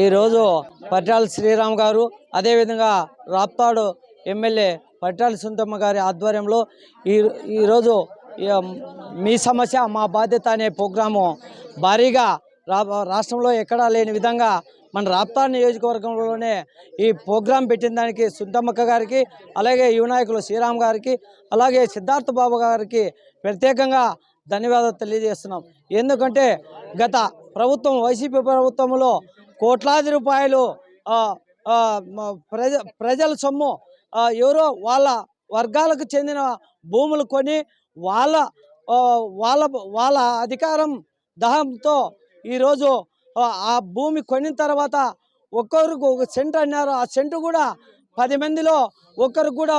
ఈరోజు పట్టాల శ్రీరామ్ గారు అదేవిధంగా రాప్తాడు ఎమ్మెల్యే పట్టాల సుందమ్మ గారి ఆధ్వర్యంలో ఈ ఈరోజు ఈ, మీ సమస్య మా బాధ్యత అనే ప్రోగ్రాము భారీగా రా రాష్ట్రంలో ఎక్కడా లేని విధంగా మన రాప్తా నియోజకవర్గంలోనే ఈ ప్రోగ్రాం పెట్టిన దానికి సుందమ్మక్క గారికి అలాగే యువనాయకులు శ్రీరామ్ గారికి అలాగే సిద్ధార్థ బాబు గారికి ప్రత్యేకంగా ధన్యవాదాలు తెలియజేస్తున్నాం. ఎందుకంటే గత ప్రభుత్వం వైసీపీ ప్రభుత్వంలో కోట్లాది రూపాయలు ప్రజ ప్రజల సొమ్ము ఎవరో వాళ్ళ వర్గాలకు చెందిన భూములు కొని వాళ్ళ వాళ్ళ వాళ్ళ అధికారం దహంతో ఈరోజు ఆ, భూమి కొనిన తర్వాత ఒక్కొక్కరికి ఒక సెంట్ అన్నారు. ఆ సెంటు కూడా పది మందిలో ఒక్కరు కూడా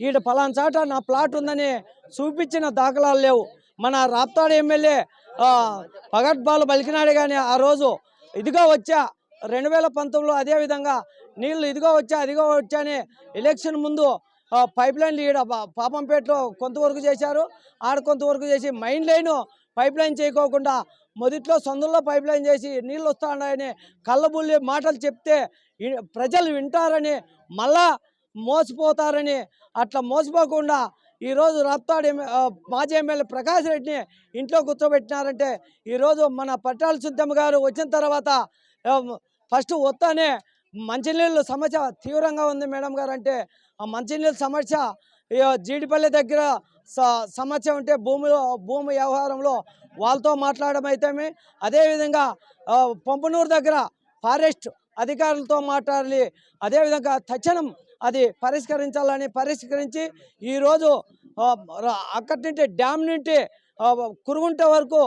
ఈడ పలానా చాట నా ప్లాట్ ఉందని చూపించిన దాఖలాలు లేవు. మన రాప్తాడు ఎమ్మెల్యే పగట్బాలు పలికినాడు కానీ ఆ రోజు ఇదిగో వచ్చా. రెండు వేల పంతొమ్మిదిలో అదేవిధంగా నీళ్ళు ఇదిగో వచ్చా అదిగో వచ్చా అని ఎలక్షన్ ముందు పైప్ లైన్లు ఈడ పాపంపేటలో కొంతవరకు చేశారు. ఆడ కొంతవరకు చేసి మైన్ లైన్ పైప్ లైన్ చేయకోకుండా మొదట్లో సొందుల్లో పైప్ లైన్ చేసి నీళ్ళు వస్తా ఉన్నాయని కళ్ళబుల్లి మాటలు చెప్తే ప్రజలు వింటారని మళ్ళా మోసపోతారని అట్లా మోసపోకుండా ఈరోజు రప్తాడు మాజీ ఎమ్మెల్యే ప్రకాష్ రెడ్డిని ఇంట్లో కూర్చోబెట్టినారంటే ఈరోజు మన పట్టాల సుద్దమ్మ గారు వచ్చిన తర్వాత ఫస్ట్ వస్తానే మంచినీళ్ళు సమస్య తీవ్రంగా ఉంది మేడం గారు అంటే ఆ మంచినీళ్ళ సమస్య జీడిపల్లి దగ్గర స- సమస్య ఉంటే భూమిలో భూమి వ్యవహారంలో వాళ్ళతో మాట్లాడడం అయితేమి అదేవిధంగా పంపునూరు పంపనూరు దగ్గర ఫారెస్ట్ అధికారులతో మాట్లాడాలి అదేవిధంగా తక్షణం అది పరిష్కరించాలని పరిష్కరించి ఈరోజు అక్కడి నుండి డ్యామ్ నుండి కురుగుంట వరకు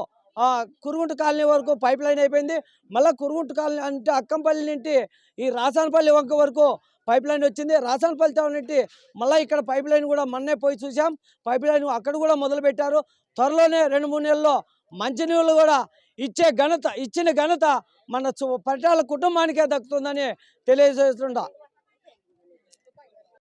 కురుగుంట కాలనీ వరకు పైప్ లైన్ అయిపోయింది. మళ్ళీ కురుగుంట కాలనీ అంటే అక్కంపల్లి నుండి ఈ రాసానపల్లి వంక వరకు పైప్ లైన్ వచ్చింది. రాసానపల్లి టౌన్ నుండి మళ్ళీ ఇక్కడ పైప్ లైన్ కూడా మొన్నే పోయి చూసాం పైప్ లైన్ అక్కడ కూడా మొదలుపెట్టారు త్వరలోనే రెండు మూడు నెలల్లో మంచినీళ్ళు కూడా ఇచ్చే ఘనత ఇచ్చిన ఘనత మన పట్టాల కుటుంబానికే దక్కుతుందని తెలియజేస్తుంటా